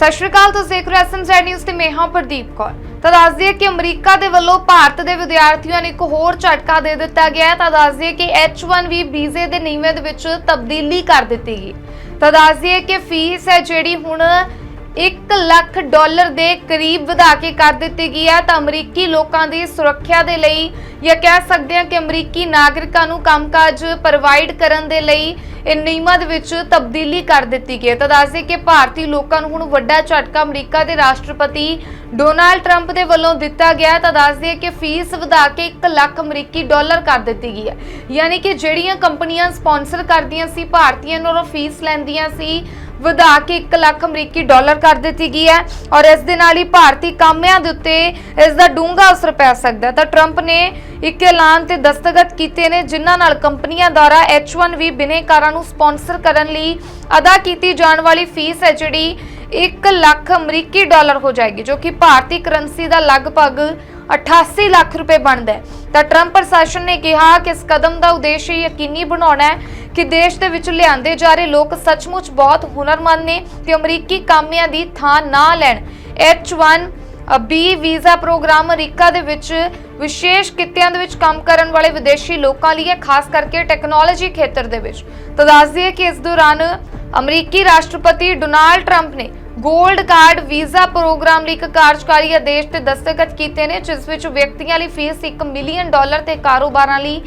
ਸਤਿ ਸ਼੍ਰੀ ਅਕਾਲ, ਤੁਸੀਂ ਦੇਖ ਰਹੇ ਹੋ ਐਸਐਮਜ਼ੈਡ ਨਿਊਜ਼ ਤੇ ਮੈਂ ਹਾਂ ਪ੍ਰਦੀਪ ਕੌਰ। ਤਾਂ ਦੱਸ ਦਈਏ ਕਿ ਅਮਰੀਕਾ ਦੇ ਵੱਲੋਂ ਭਾਰਤ ਦੇ ਵਿਦਿਆਰਥੀਆਂ ਨੂੰ ਇੱਕ ਹੋਰ ਝਟਕਾ ਦੇ ਦਿੱਤਾ ਗਿਆ ਹੈ। ਤਾਂ ਦੱਸ ਦਈਏ ਕਿ H1B ਵੀਜ਼ੇ ਦੇ ਨਿਯਮਾਂ ਦੇ ਵਿੱਚ ਤਬਦੀਲੀ ਕਰ ਦਿੱਤੀ ਗਈ। ਤਾਂ ਦੱਸ ਦਈਏ ਕਿ ਫੀਸ ਹੈ ਜਿਹੜੀ ਹੁਣ 1 ਲੱਖ ਡਾਲਰ ਦੇ ਕਰੀਬ ਵਧਾ ਕੇ ਕਰ ਦਿੱਤੀ ਗਈ ਹੈ ਤਾਂ ਅਮਰੀਕੀ ਲੋਕਾਂ ਦੀ ਸੁਰੱਖਿਆ ਦੇ ਲਈ ਜਾਂ ਕਹਿ ਸਕਦੇ ਹਾਂ ਕਿ ਅਮਰੀਕੀ ਨਾਗਰਿਕਾਂ ਨੂੰ ਕੰਮਕਾਜ ਪ੍ਰੋਵਾਈਡ ਕਰਨ ਦੇ ਲਈ ਇਹ ਨਿਯਮਾਂ ਦੇ ਵਿੱਚ ਤਬਦੀਲੀ ਕਰ ਦਿੱਤੀ ਗਈ ਹੈ। ਤਾਂ ਦੱਸਦੇ ਕਿ ਭਾਰਤੀ ਲੋਕਾਂ ਨੂੰ ਹੁਣ ਵੱਡਾ ਝਟਕਾ ਅਮਰੀਕਾ ਦੇ ਰਾਸ਼ਟਰਪਤੀ ਡੋਨਾਲਡ ਟਰੰਪ ਦੇ ਵੱਲੋਂ ਦਿੱਤਾ ਗਿਆ ਤਾਂ ਦੱਸਦੇ ਕਿ ਫੀਸ ਵਧਾ ਕੇ 1 ਲੱਖ ਅਮਰੀਕੀ ਡਾਲਰ ਕਰ ਦਿੱਤੀ ਗਈ ਹੈ। ਯਾਨੀ ਕਿ ਜਿਹੜੀਆਂ ਕੰਪਨੀਆਂ ਸਪਾਂਸਰ ਕਰਦੀਆਂ ਸੀ, ਭਾਰਤੀਆਂ ਨੂੰ ਫੀਸ ਲੈਂਦੀਆਂ ਸੀ ਵਧਾ ਕੇ 1 ਲੱਖ ਅਮਰੀਕੀ ਡਾਲਰ ਕਰ ਦਿੱਤੀ ਗਈ ਹੈ ਔਰ ਇਸ ਦੇ ਨਾਲ ਹੀ ਭਾਰਤੀ ਕਾਮਿਆਂ ਦੇ ਉੱਤੇ ਇਸ ਦਾ ਡੂੰਘਾ ਅਸਰ ਪੈ ਸਕਦਾ ਤਾਂ ਟਰੰਪ ਨੇ ਇੱਕ ਐਲਾਨ ਤੇ ਦਸਤਖਤ ਕੀਤੇ ਨੇ, ਜਿਨ੍ਹਾਂ ਨਾਲ ਕੰਪਨੀਆਂ ਦੁਆਰਾ H1B ਬਿਨੇਕਾਰਾਂ ਨੂੰ ਸਪਾਂਸਰ ਕਰਨ ਲਈ ਅਦਾ ਕੀਤੀ ਜਾਣ ਵਾਲੀ ਫੀਸ ਹੈ ਜਿਹੜੀ 1 ਲੱਖ ਅਮਰੀਕੀ ਡਾਲਰ ਹੋ ਜਾਏਗੀ, ਜੋ ਕਿ ਭਾਰਤੀ ਕਰੰਸੀ ਦਾ ਲਗਭਗ 88 ਲੱਖ ਰੁਪਏ ਬਣਦਾ ਹੈ। ਤਾਂ ਟਰੰਪ ਪ੍ਰਸ਼ਾਸਨ ਨੇ ਕਿਹਾ ਕਿ ਇਸ ਕਦਮ ਦਾ ਉਦੇਸ਼ ਇਹ ਯਕੀਨੀ ਬਣਾਉਣਾ ਹੈ ਕਿ ਦੇਸ਼ ਦੇ ਵਿੱਚ ਲਿਆਂਦੇ ਜਾ ਰਹੇ ਲੋਕ ਸੱਚਮੁੱਚ ਬਹੁਤ ਹੁਨਰਮੰਦ ਨੇ ਤੇ ਅਮਰੀਕੀ ਕਾਮਿਆਂ ਦੀ ਥਾਂ ਨਾ ਲੈਣ। H1 B visa programme America ਦੇ ਵਿੱਚ ਵਿਸ਼ੇਸ਼ ਕਿੱਤਿਆਂ ਦੇ ਵਿੱਚ ਕੰਮ ਕਰਨ ਵਾਲੇ ਵਿਦੇਸ਼ੀ ਲੋਕਾਂ ਲਈ ਹੈ, ਖਾਸ ਕਰਕੇ ਟੈਕਨੋਲੋਜੀ ਖੇਤਰ ਦੇ ਵਿੱਚ। ਤਾਂ ਦੱਸ ਦਈਏ ਕਿ ਇਸ ਦੌਰਾਨ ਅਮਰੀਕੀ ਰਾਸ਼ਟਰਪਤੀ ਡੋਨਾਲਡ ਟਰੰਪ ਨੇ ਗੋਲਡ ਕਾਰਡ, ਵੀਜ਼ਾ ਪ੍ਰੋਗਰਾਮ ਲਈ ਇੱਕ ਕਾਰਜਕਾਰੀ ਆਦੇਸ਼ ਤੇ ਦਸਤਖਤ ਕੀਤੇ ਨੇ, ਜਿਸ ਵਿੱਚ ਵਿਅਕਤੀਆਂ ਲਈ ਫੀਸ 1 ਮਿਲੀਅਨ ਡਾਲਰ ਤੇ ਕਾਰੋਬਾਰਾਂ ਲਈ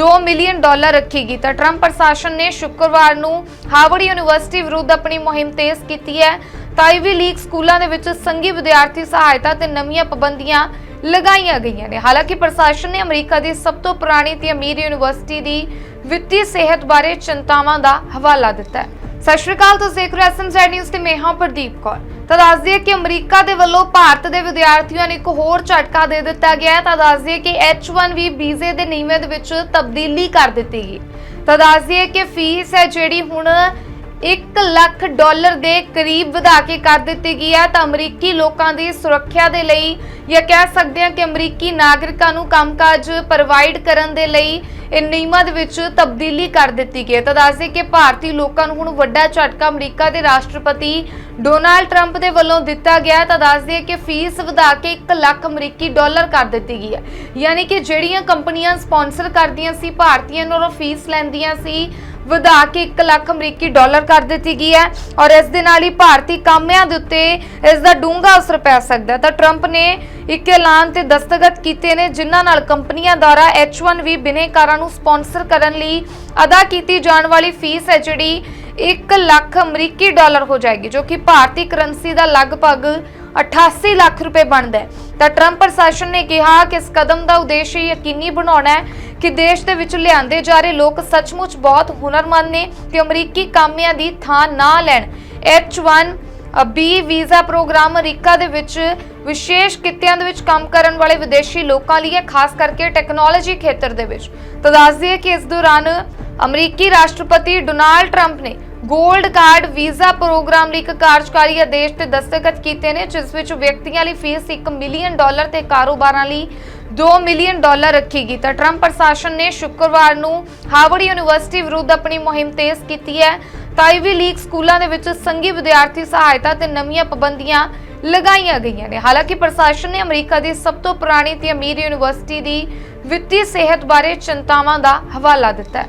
2 ਮਿਲੀਅਨ ਡਾਲਰ ਰੱਖੇਗੀ ਤਾਂ ਟਰੰਪ ਪ੍ਰਸ਼ਾਸਨ ਨੇ ਸ਼ੁੱਕਰਵਾਰ ਨੂੰ ਹਾਰਵਰਡ ਯੂਨੀਵਰਸਿਟੀ ਵਿਰੁੱਧ ਆਪਣੀ ਮੁਹਿੰਮ ਤੇਜ਼ ਕੀਤੀ ਹੈ। ਤਾਈਵੀ ਲੀਗ ਸਕੂਲਾਂ ਦੇ ਵਿੱਚ ਸੰਘੀ ਵਿਦਿਆਰਥੀ ਸਹਾਇਤਾ ਤੇ ਨਵੀਆਂ ਪਾਬੰਦੀਆਂ ਲਗਾਈਆਂ ਗਈਆਂ ਨੇ। ਹਾਲਾਂਕਿ ਪ੍ਰਸ਼ਾਸਨ ਨੇ ਅਮਰੀਕਾ ਦੀ ਸਭ ਤੋਂ ਪੁਰਾਣੀ ਤੇ ਅਮੀਰ ਯੂਨੀਵਰਸਿਟੀ ਦੀ ਵਿੱਤੀ ਸਿਹਤ ਬਾਰੇ ਚਿੰਤਾਵਾਂ ਦਾ ਹਵਾਲਾ ਦਿੱਤਾ ਹੈ। ਸਤਿ ਸ਼੍ਰੀ ਅਕਾਲ, ਤੁਸੀਂ ਦੇਖ ਰਹੇ ਹੋ ਐਸਐਮਜ਼ੈਡ ਨਿਊਜ਼ ਤੇ ਮੈਂ ਹਾਂ ਪ੍ਰਦੀਪ ਕੌਰ। ਤਾਂ ਦੱਸ ਦਈਏ ਕਿ ਅਮਰੀਕਾ ਦੇ ਵੱਲੋਂ ਭਾਰਤ ਦੇ ਵਿਦਿਆਰਥੀਆਂ ਨੂੰ ਇੱਕ ਹੋਰ ਝਟਕਾ ਦੇ ਦਿੱਤਾ ਗਿਆ ਹੈ। ਤਾਂ ਦੱਸ ਦਈਏ ਕਿ H1B ਵੀਜ਼ੇ ਦੇ ਨਿਯਮਾਂ ਦੇ ਵਿੱਚ ਤਬਦੀਲੀ ਕਰ ਦਿੱਤੀ ਗਈ। ਤਾਂ ਦੱਸ ਦਈਏ ਕਿ ਫੀਸ ਹੈ ਜਿਹੜੀ ਹੁਣ 1 ਲੱਖ ਡਾਲਰ ਦੇ ਕਰੀਬ ਵਧਾ ਕੇ ਕਰ ਦਿੱਤੀ ਗਈ ਹੈ ਤਾਂ ਅਮਰੀਕੀ ਲੋਕਾਂ ਦੀ ਸੁਰੱਖਿਆ ਦੇ ਲਈ ਜਾਂ ਕਹਿ ਸਕਦੇ ਹਾਂ ਕਿ ਅਮਰੀਕੀ ਨਾਗਰਿਕਾਂ ਨੂੰ ਕੰਮਕਾਜ ਪ੍ਰੋਵਾਈਡ ਕਰਨ ਦੇ ਲਈ ਇਹ ਨਿਯਮਾਂ ਦੇ ਵਿੱਚ ਤਬਦੀਲੀ ਕਰ ਦਿੱਤੀ ਗਈ ਹੈ। ਤਾਂ ਦੱਸਦੇ ਕਿ ਭਾਰਤੀ ਲੋਕਾਂ ਨੂੰ ਹੁਣ ਵੱਡਾ ਝਟਕਾ ਅਮਰੀਕਾ ਦੇ ਰਾਸ਼ਟਰਪਤੀ ਡੋਨਾਲਡ ਟਰੰਪ ਦੇ ਵੱਲੋਂ ਦਿੱਤਾ ਗਿਆ ਤਾਂ ਦੱਸਦੇ ਕਿ ਫੀਸ ਵਧਾ ਕੇ 1 ਲੱਖ ਅਮਰੀਕੀ ਡਾਲਰ ਕਰ ਦਿੱਤੀ ਗਈ ਹੈ। ਯਾਨੀ ਕਿ ਜਿਹੜੀਆਂ ਕੰਪਨੀਆਂ ਸਪਾਂਸਰ ਕਰਦੀਆਂ ਸੀ, ਭਾਰਤੀਆਂ ਨੂੰ ਫੀਸ ਲੈਂਦੀਆਂ ਸੀ ਵਧਾ ਕੇ 1 ਲੱਖ ਅਮਰੀਕੀ ਡਾਲਰ ਕਰ ਦਿੱਤੀ ਗਈ ਹੈ ਔਰ ਇਸ ਦੇ ਨਾਲ ਹੀ ਭਾਰਤੀ ਕਾਮਿਆਂ ਦੇ ਉੱਤੇ ਇਸ ਦਾ ਡੂੰਘਾ ਅਸਰ ਪੈ ਸਕਦਾ ਤਾਂ ਟਰੰਪ ਨੇ ਇੱਕ ਐਲਾਨ ਤੇ ਦਸਤਖਤ ਕੀਤੇ ਨੇ, ਜਿਨ੍ਹਾਂ ਨਾਲ ਕੰਪਨੀਆਂ ਦੁਆਰਾ H1B ਬਿਨੇਕਾਰਾਂ ਨੂੰ ਸਪਾਂਸਰ ਕਰਨ ਲਈ ਅਦਾ ਕੀਤੀ ਜਾਣ ਵਾਲੀ ਫੀਸ ਹੈ, ਜਿਹੜੀ 1 ਲੱਖ ਅਮਰੀਕੀ ਡਾਲਰ ਹੋ ਜਾਏਗੀ, ਜੋ ਕਿ ਭਾਰਤੀ ਕਰੰਸੀ ਦਾ ਲਗਭਗ 88 ਲੱਖ ਰੁਪਏ ਬਣਦਾ ਹੈ। ਤਾਂ ਟਰੰਪ ਪ੍ਰਸ਼ਾਸਨ ਨੇ ਕਿਹਾ ਕਿ ਇਸ ਕਦਮ ਦਾ ਉਦੇਸ਼ ਇਹ ਯਕੀਨੀ ਬਣਾਉਣਾ ਹੈ ਕਿ ਦੇਸ਼ ਦੇ ਵਿੱਚ ਲਿਆਂਦੇ ਜਾ ਰਹੇ ਲੋਕ ਸੱਚਮੁੱਚ ਬਹੁਤ ਹੁਨਰਮੰਦ ਨੇ ਤੇ ਅਮਰੀਕੀ ਕਾਮਿਆਂ ਦੀ ਥਾਂ ਨਾ ਲੈਣ। H1 B visa programme America ਦੇ ਵਿੱਚ ਵਿਸ਼ੇਸ਼ ਕਿੱਤਿਆਂ ਦੇ ਵਿੱਚ ਕੰਮ ਕਰਨ ਵਾਲੇ ਵਿਦੇਸ਼ੀ ਲੋਕਾਂ ਲਈ ਹੈ, ਖਾਸ ਕਰਕੇ ਟੈਕਨੋਲੋਜੀ ਖੇਤਰ ਦੇ ਵਿੱਚ। ਤਾਂ ਦੱਸ ਦਈਏ ਕਿ ਇਸ ਦੌਰਾਨ ਅਮਰੀਕੀ ਰਾਸ਼ਟਰਪਤੀ ਡੋਨਾਲਡ ਟਰੰਪ ਨੇ ਗੋਲਡ ਕਾਰਡ, ਵੀਜ਼ਾ ਪ੍ਰੋਗਰਾਮ ਲਈ ਇੱਕ ਕਾਰਜਕਾਰੀ ਆਦੇਸ਼ ਤੇ ਦਸਤਖਤ ਕੀਤੇ ਨੇ, ਜਿਸ ਵਿੱਚ ਵਿਅਕਤੀਆਂ ਲਈ ਫੀਸ 1 ਮਿਲੀਅਨ ਡਾਲਰ ਤੇ ਕਾਰੋਬਾਰਾਂ ਲਈ 2 ਮਿਲੀਅਨ ਡਾਲਰ ਰੱਖੇਗੀ ਤਾਂ ਟਰੰਪ ਪ੍ਰਸ਼ਾਸਨ ਨੇ ਸ਼ੁੱਕਰਵਾਰ ਨੂੰ ਹਾਰਵਰਡ ਯੂਨੀਵਰਸਿਟੀ ਵਿਰੁੱਧ ਆਪਣੀ ਮੁਹਿੰਮ ਤੇਜ਼ ਕੀਤੀ ਹੈ। ਤਾਈਵੀ ਲੀਗ ਸਕੂਲਾਂ ਦੇ ਵਿੱਚ ਸੰਘੀ ਵਿਦਿਆਰਥੀ ਸਹਾਇਤਾ ਤੇ ਨਵੀਆਂ ਪਾਬੰਦੀਆਂ ਲਗਾਈਆਂ ਗਈਆਂ ਨੇ। ਹਾਲਾਂਕਿ ਪ੍ਰਸ਼ਾਸਨ ਨੇ ਅਮਰੀਕਾ ਦੀ ਸਭ ਤੋਂ ਪੁਰਾਣੀ ਤੇ ਅਮੀਰ ਯੂਨੀਵਰਸਿਟੀ ਦੀ ਵਿੱਤੀ ਸਿਹਤ ਬਾਰੇ ਚਿੰਤਾਵਾਂ ਦਾ ਹਵਾਲਾ ਦਿੱਤਾ ਹੈ।